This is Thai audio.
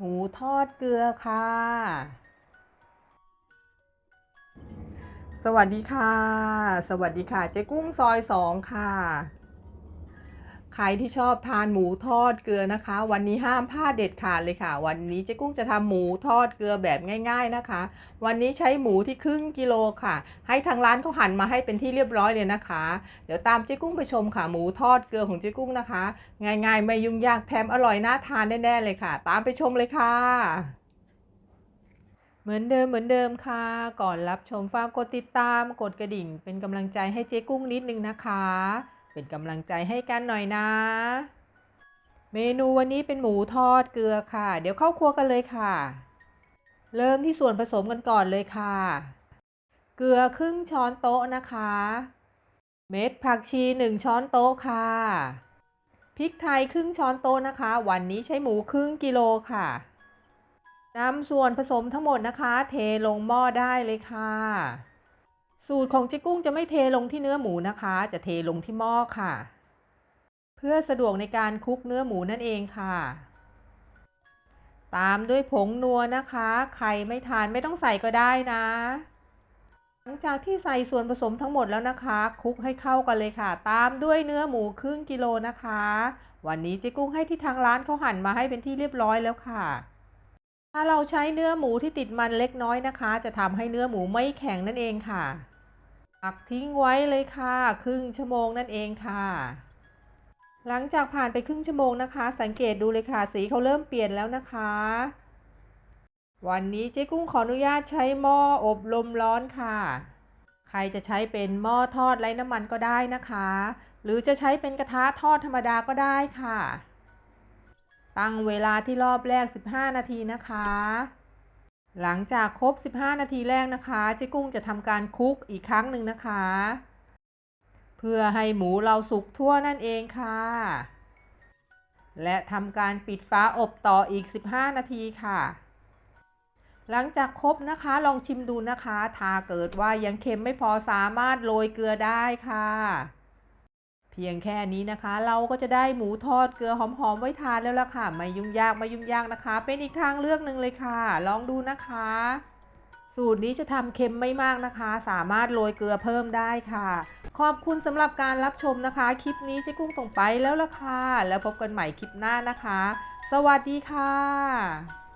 หมูทอดเกลือค่ะ สวัสดีค่ะ สวัสดีค่ะ เจ๊กุ้งซอยสองค่ะ ใครที่ชอบทานหมูทอดเกลือนะคะ วันนี้ห้ามพลาดเด็ดขาดเลยค่ะ วันนี้เจ๊กุ้งจะทำหมูทอดเกลือแบบง่าย ๆนะคะ วันนี้ใช้หมูที่ครึ่งกิโลค่ะ ให้ทางร้านเขาหั่นมาให้เป็นที่เรียบร้อยเลยนะคะ เดี๋ยวตามเจ๊กุ้งไปชมค่ะหมูทอดเกลือของเจ๊กุ้งนะคะ ง่ายๆ ไม่ยุ่งยากแถมอร่อยน่าทานแน่ๆเลยค่ะ ตามไปชมเลยค่ะเหมือนเดิมเหมือนเดิมค่ะ ก่อนรับชมฝากกดติดตามกดกระดิ่ง เป็นกำลังใจให้เจ๊กุ้งนิดนึงนะคะ เป็นกำลังใจให้กันหน่อยนะ เมนูวันนี้เป็นหมูทอดเกลือค่ะ เดี๋ยวเข้าครัวกันเลยค่ะ เริ่มที่ส่วนผสมกันก่อนเลยค่ะ เกลือครึ่งช้อนโต๊ะนะคะ เม็ดผักชี1ช้อนโต๊ะค่ะพริกไทยครึ่งช้อนโต๊ะนะคะ วันนี้ใช้หมูครึ่งกิโลค่ะนำส่วนผสมทั้งหมดนะคะ เทลงหม้อได้เลยค่ะ สูตรของเจ๊กุ้งจะไม่เทลงที่เนื้อหมูนะคะ จะเทลงที่หม้อค่ะ เพื่อสะดวกในการคลุกเนื้อหมูนั่นเองค่ะ ตามด้วยผงนัวนะคะ ใครไม่ทานไม่ต้องใส่ก็ได้นะ หลังจากที่ใส่ส่วนผสมทั้งหมดแล้วนะคะคลุกให้เข้ากันเลยค่ะ ตามด้วยเนื้อหมูครึ่งกิโลนะคะ วันนี้เจ๊กุ้งให้ที่ทางร้านเขาหั่นมาให้เป็นที่เรียบร้อยแล้วค่ะ ถ้าเราใช้เนื้อหมูที่ติดมันเล็กน้อยนะคะ จะทำให้เนื้อหมูไม่แข็งนั่นเองค่ะพักทิ้งไว้เลยค่ะ ครึ่งชั่วโมงนั่นเองค่ะ หลังจากผ่านไปครึ่งชั่วโมงนะคะ สังเกตดูเลยค่ะ สีเขาเริ่มเปลี่ยนแล้วนะคะ วันนี้เจ๊กุ้งขออนุญาตใช้หม้ออบลมร้อนค่ะ ใครจะใช้เป็นหม้อทอดไร้น้ำมันก็ได้นะคะ หรือจะใช้เป็นกระทะทอดธรรมดาก็ได้ค่ะ ตั้งเวลาที่รอบแรก 15 นาทีนะคะ หลังจากครบ 15 นาทีแรกนะคะเจ๊กุ้งจะทำการคลุกอีกครั้งหนึ่งนะคะ เพื่อให้หมูเราสุกทั่วนั่นเองค่ะ และทำการปิดฝาอบต่ออีก 15 นาทีค่ะ หลังจากครบนะคะลองชิมดูนะคะ ถ้าเกิดว่ายังเค็มไม่พอสามารถโรยเกลือได้ค่ะ พียงแค่นี้นะคะ เราก็จะได้หมูทอดเกลือหอมๆไว้ทานแล้วล่ะค่ะ ไม่ยุ่งยากไม่ยุ่งยากนะคะ เป็นอีกทางเลือกหนึ่งเลยค่ะ ลองดูนะคะ สูตรนี้จะทำเค็มไม่มากนะคะ สามารถโรยเกลือเพิ่มได้ค่ะ ขอบคุณสำหรับการรับชมนะคะ คลิปนี้เจ๊กุ้งต้องไปแล้วล่ะค่ะ แล้วพบกันใหม่คลิปหน้านะคะ สวัสดีค่ะ